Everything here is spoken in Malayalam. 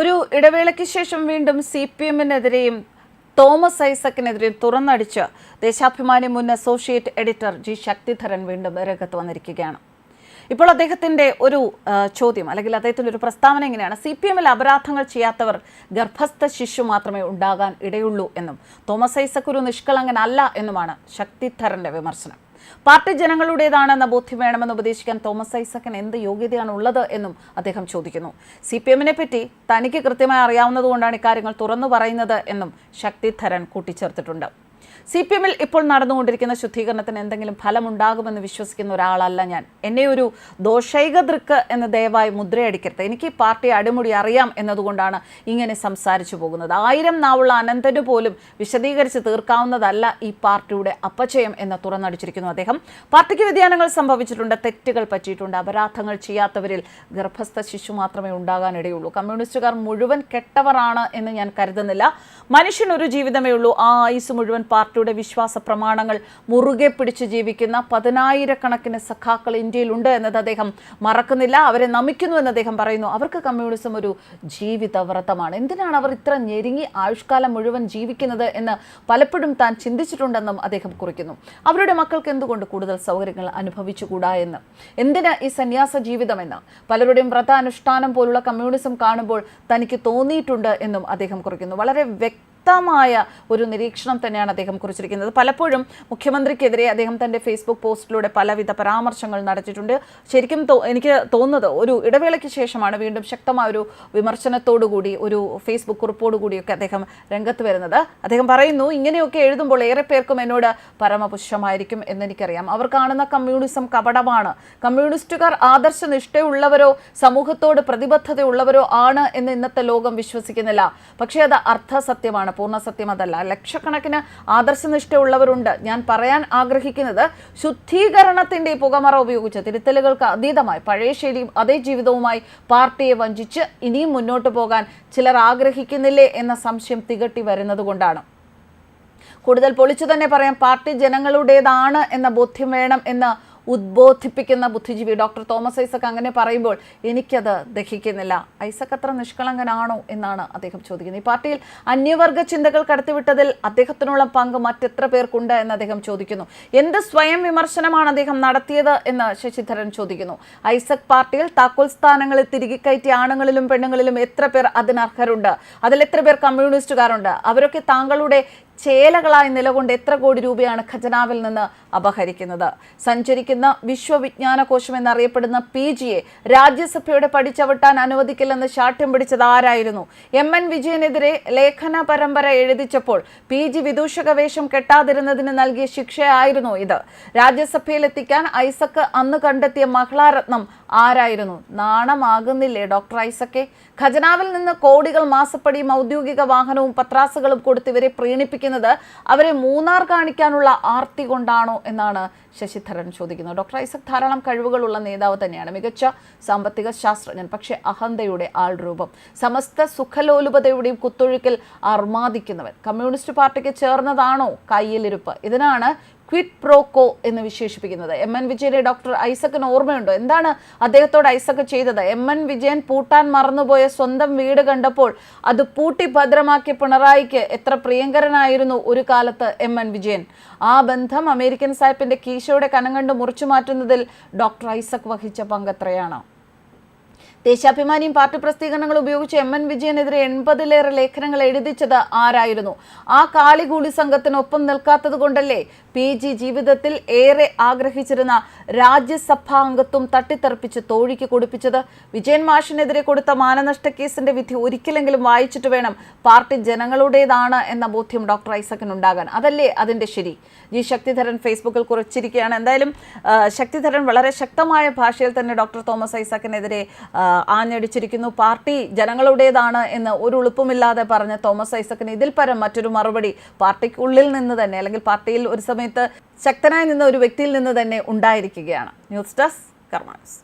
ഒരു ഇടവേളയ്ക്ക് ശേഷം വീണ്ടും സി പി എമ്മിനെതിരെയും തോമസ് ഐസക്കിനെതിരെയും തുറന്നടിച്ച് ദേശാഭിമാനി മുൻ അസോസിയേറ്റ് എഡിറ്റർ ജി ശക്തിധരൻ വീണ്ടും രംഗത്ത് വന്നിരിക്കുകയാണ്. ഇപ്പോൾ അദ്ദേഹത്തിന്റെ ഒരു ചോദ്യം അല്ലെങ്കിൽ അദ്ദേഹത്തിന്റെ ഒരു പ്രസ്താവന എങ്ങനെയാണ്? സി പി എമ്മിൽ അപരാധങ്ങൾ ചെയ്യാത്തവർ ഗർഭസ്ഥ ശിശു മാത്രമേ ഉണ്ടാകാൻ ഇടയുള്ളൂ എന്നും തോമസ് ഐസക് ഒരു നിഷ്കളങ്കനല്ല എന്നുമാണ് ശക്തിധരന്റെ വിമർശനം. പാർട്ടി ജനങ്ങളുടേതാണെന്ന ബോധ്യം വേണമെന്ന് ഉപദേശിക്കാൻ തോമസ് ഐസക്കൻ എന്ത് യോഗ്യതയാണ് ഉള്ളത് എന്നും അദ്ദേഹം ചോദിക്കുന്നു. സി പി എമ്മിനെ പറ്റി തനിക്ക് കൃത്യമായി അറിയാവുന്നതുകൊണ്ടാണ് ഇക്കാര്യങ്ങൾ തുറന്നു പറയുന്നത് എന്നും ശക്തിധരൻ കൂട്ടിച്ചേർത്തിട്ടുണ്ട്. സി പി എമ്മിൽ ഇപ്പോൾ നടന്നുകൊണ്ടിരിക്കുന്ന ശുദ്ധീകരണത്തിന് എന്തെങ്കിലും ഫലമുണ്ടാകുമെന്ന് വിശ്വസിക്കുന്ന ഒരാളല്ല ഞാൻ. എന്നെ ഒരു ദോഷൈക ദൃക്ക് എന്ന് ദയവായി മുദ്രയടിക്കരുത്. എനിക്ക് ഈ പാർട്ടി അടിമുടി അറിയാം എന്നതുകൊണ്ടാണ് ഇങ്ങനെ സംസാരിച്ചു പോകുന്നത്. ആയിരം നാവുള്ള അനന്തന് പോലും വിശദീകരിച്ച് തീർക്കാവുന്നതല്ല ഈ പാർട്ടിയുടെ അപ്പചയം എന്ന് തുറന്നടിച്ചിരിക്കുന്നു അദ്ദേഹം. പാർട്ടിക്ക് വ്യതിയാനങ്ങൾ സംഭവിച്ചിട്ടുണ്ട് തെറ്റുകൾ പറ്റിയിട്ടുണ്ട് അപരാധങ്ങൾ ചെയ്യാത്തവരിൽ ഗർഭസ്ഥ ശിശു മാത്രമേ ഉണ്ടാകാനിടയുള്ളൂ. കമ്മ്യൂണിസ്റ്റുകാർ മുഴുവൻ കെട്ടവരാണ് എന്ന് ഞാൻ കരുതുന്നില്ല. മനുഷ്യൻ ഒരു ജീവിതമേ ഉള്ളൂ. ആ ആയുസ് മുഴുവൻ പാർട്ടിയുടെ വിശ്വാസ പ്രമാണങ്ങൾ മുറുകെ പിടിച്ച് ജീവിക്കുന്ന പതിനായിരക്കണക്കിന് സഖാക്കൾ ഇന്ത്യയിലുണ്ട് എന്നത് അദ്ദേഹം മറക്കുന്നില്ല. അവരെ നമിക്കുന്നു എന്ന് അദ്ദേഹം പറയുന്നു. അവർക്ക് കമ്മ്യൂണിസം ഒരു ജീവിതവ്രതമാണ്. എന്തിനാണ് അവർ ഇത്ര ഞെരുങ്ങി ആയുഷ്കാലം മുഴുവൻ ജീവിക്കുന്നത് എന്ന് പലപ്പോഴും താൻ ചിന്തിച്ചിട്ടുണ്ടെന്നും അദ്ദേഹം കുറിക്കുന്നു. അവരുടെ മക്കൾക്ക് എന്തുകൊണ്ട് കൂടുതൽ സൗകര്യങ്ങൾ അനുഭവിച്ചുകൂടാ എന്ന്? എന്തിന് ഈ സന്യാസ ജീവിതമെന്ന് പലരുടെയും വ്രതാനുഷ്ഠാനം പോലുള്ള കമ്മ്യൂണിസം കാണുമ്പോൾ തനിക്ക് തോന്നിയിട്ടുണ്ട് എന്നും അദ്ദേഹം കുറിക്കുന്നു. വളരെ വ്യക്തമായ ഒരു നിരീക്ഷണം തന്നെയാണ് അദ്ദേഹം കുറിച്ചിരിക്കുന്നത്. പലപ്പോഴും മുഖ്യമന്ത്രിക്കെതിരെ അദ്ദേഹം തന്റെ ഫേസ്ബുക്ക് പോസ്റ്റിലൂടെ പലവിധ പരാമർശങ്ങൾ നടത്തിയിട്ടുണ്ട്. ശരിക്കും എനിക്ക് തോന്നുന്നത് ഒരു ഇടവേളയ്ക്ക് ശേഷമാണ് വീണ്ടും ശക്തമായ ഒരു വിമർശനത്തോടു കൂടി ഒരു ഫേസ്ബുക്ക് കുറിപ്പോടു കൂടിയൊക്കെ അദ്ദേഹം രംഗത്ത് വരുന്നത്. അദ്ദേഹം പറയുന്നു ഇങ്ങനെയൊക്കെ എഴുതുമ്പോൾ ഏറെ പേർക്കും എന്നോട് പരമപുഷ്യമായിരിക്കും എന്നെനിക്കറിയാം. അവർ കാണുന്ന കമ്മ്യൂണിസം കപടമാണ്. കമ്മ്യൂണിസ്റ്റുകാർ ആദർശനിഷ്ഠയുള്ളവരോ സമൂഹത്തോട് പ്രതിബദ്ധതയുള്ളവരോ ആണ് എന്ന് ഇന്നത്തെ ലോകം വിശ്വസിക്കുന്നില്ല. പക്ഷേ അത് അർത്ഥസത്യമാണ്. പൂർണ സത്യം അതല്ല. ലക്ഷക്കണക്കിന് ആദർശനിഷ്ഠയുള്ളവരുണ്ട്. ഞാൻ പറയാൻ ആഗ്രഹിക്കുന്നത് ശുദ്ധീകരണത്തിന്റെ പുകമറ ഉപയോഗിച്ച് തിരുത്തലുകൾക്ക് അതീതമായി പഴയ ശൈലിയും അതേ ജീവിതവുമായി പാർട്ടിയെ വഞ്ചിച്ച് ഇനിയും മുന്നോട്ട് പോകാൻ ചിലർ ആഗ്രഹിക്കുന്നില്ലേ എന്ന സംശയം തികട്ടി വരുന്നത് കൊണ്ടാണ്. കൂടുതൽ പൊളിച്ചു തന്നെ പറയാം പാർട്ടി ജനങ്ങളുടേതാണ് എന്ന ബോധ്യം വേണം എന്ന് ഉദ്ബോധിപ്പിക്കുന്ന ബുദ്ധിജീവി ഡോക്ടർ തോമസ് ഐസക് അങ്ങനെ പറയുമ്പോൾ എനിക്കത് ദഹിക്കുന്നില്ല. ഐസക് അത്ര നിഷ്കളങ്കനാണോ എന്നാണ് അദ്ദേഹം ചോദിക്കുന്നത്. ഈ പാർട്ടിയിൽ അന്യവർഗ ചിന്തകൾ കടത്തിവിട്ടതിൽ അദ്ദേഹത്തിനുള്ള പങ്ക് മറ്റെത്ര പേർക്കുണ്ട് എന്ന് അദ്ദേഹം ചോദിക്കുന്നു. എന്ത് സ്വയം വിമർശനമാണ് അദ്ദേഹം നടത്തിയത് എന്ന് ശശിധരൻ ചോദിക്കുന്നു. ഐസക് പാർട്ടിയിൽ താക്കോൽ സ്ഥാനങ്ങളിൽ തിരികെ കയറ്റിയ ആണുങ്ങളിലും പെണ്ണുങ്ങളിലും എത്ര പേർ അതിനർഹരുണ്ട്? അതിൽ എത്ര പേർ കമ്മ്യൂണിസ്റ്റുകാരുണ്ട്? അവരൊക്കെ താങ്കളുടെ ചേലകളായി നിലകൊണ്ട് എത്ര കോടി രൂപയാണ് ഖജനാവിൽ നിന്ന് അപഹരിക്കുന്നത്? സഞ്ചരിക്കുന്ന വിശ്വവിജ്ഞാന കോശം എന്നറിയപ്പെടുന്ന പി ജിയെ രാജ്യസഭയുടെ പടിച്ചവിട്ടാൻ അനുവദിക്കില്ലെന്ന് ശാഠ്യം പിടിച്ചത് ആരായിരുന്നു? എം എൻ വിജയനെതിരെ ലേഖന പരമ്പര എഴുതിച്ചപ്പോൾ പി ജി വിദൂഷക വേഷം കെട്ടാതിരുന്നതിന് നൽകിയ ശിക്ഷയായിരുന്നു ഇത്. രാജ്യസഭയിലെത്തിക്കാൻ ഐസക്ക് അന്ന് കണ്ടെത്തിയ മഹിളാരത്നം ആരായിരുന്നു? നാണമാകുന്നില്ലേ ഡോക്ടർ ഐസക്കെ? ഖജനാവിൽ നിന്ന് കോടികൾ മാസപ്പടിയും ഔദ്യോഗിക വാഹനവും പത്രാസുകളും കൊടുത്ത് ഇവരെ പ്രീണിപ്പിക്കുന്നത് അവരെ മൂന്നാർ കാണിക്കാനുള്ള ആർത്തി കൊണ്ടാണോ എന്നാണ് ശശിധരൻ ചോദിക്കുന്നത്. ഡോക്ടർ ഐസക് ധാരാളം കഴിവുകളുള്ള നേതാവ് തന്നെയാണ്. മികച്ച സാമ്പത്തിക ശാസ്ത്രജ്ഞൻ പക്ഷേ അഹന്തയുടെ ആൾ രൂപം. സമസ്ത സുഖലോലുപതയുടെയും കുത്തൊഴുക്കിൽ അർമാദിക്കുന്നവൻ. കമ്മ്യൂണിസ്റ്റ് പാർട്ടിക്ക് ചേർന്നതാണോ കയ്യിലിരുപ്പ്? ഇതിനാണ് ക്വിറ്റ് പ്രോക്കോ എന്ന് വിശേഷിപ്പിക്കുന്നത്. എം എൻ വിജയനെ ഡോക്ടർ ഐസക്കിന് ഓർമ്മയുണ്ടോ? എന്താണ് അദ്ദേഹത്തോട് ഐസക് ചെയ്തത്? എം എൻ വിജയൻ പൂട്ടാൻ മറന്നുപോയ സ്വന്തം വീട് കണ്ടപ്പോൾ അത് പൂട്ടി ഭദ്രമാക്കിയ പിണറായിക്ക് എത്ര പ്രിയങ്കരനായിരുന്നു ഒരു കാലത്ത് എം എൻ വിജയൻ ആ ബന്ധം അമേരിക്കൻ സാഹിബിന്റെ കീശയുടെ കനം കണ്ട് മുറിച്ചു മാറ്റുന്നതിൽ ഡോക്ടർ ഐസക് വഹിച്ച പങ്കെത്രയാണ് ദേശാഭിമാനിയും പാർട്ടി പ്രസിദ്ധീകരണങ്ങൾ ഉപയോഗിച്ച് എം എൻ വിജയനെതിരെ എൺപതിലേറെ ലേഖനങ്ങൾ എഴുതിച്ചത് ആരായിരുന്നു? ആ കാളികൂളി സംഘത്തിനൊപ്പം നിൽക്കാത്തത് കൊണ്ടല്ലേ പി ജി ജീവിതത്തിൽ ഏറെ ആഗ്രഹിച്ചിരുന്ന രാജ്യസഭാ അംഗത്വം തട്ടിത്തെറിപ്പിച്ച് തോഴിക്ക് കൊടുപ്പിച്ചത്? വിജയൻ മാഷിനെതിരെ കൊടുത്ത മാനനഷ്ട കേസിന്റെ വിധി ഒരിക്കലെങ്കിലും വായിച്ചിട്ട് വേണം പാർട്ടി ജനങ്ങളുടേതാണ് എന്ന ബോധ്യം ഡോക്ടർ ഐസക്കൻ ഐസക്കിനുണ്ടാകാൻ. അതല്ലേ അതിന്റെ ശരി? ജി ശക്തിധരൻ ഫേസ്ബുക്കിൽ കുറിച്ചിരിക്കുകയാണ്. എന്തായാലും ശക്തിധരൻ വളരെ ശക്തമായ ഭാഷയിൽ തന്നെ ഡോക്ടർ തോമസ് ഐസക്കിനെതിരെ ആഞ്ഞടിച്ചിരിക്കുന്നു. പാർട്ടി ജനങ്ങളുടേതാണ് എന്ന് ഒരു ഉളുപ്പുമില്ലാതെ പറഞ്ഞ തോമസ് ഐസക്കിന് ഇതിൽ പരം മറ്റൊരു മറുപടി പാർട്ടിക്കുള്ളിൽ നിന്ന് തന്നെ അല്ലെങ്കിൽ പാർട്ടിയിൽ ഒരു സമയത്ത് ശക്തനായി നിന്ന ഒരു വ്യക്തിയിൽ നിന്ന് തന്നെ ഉണ്ടായിരിക്കുകയാണ്. News desk കർമാനസ്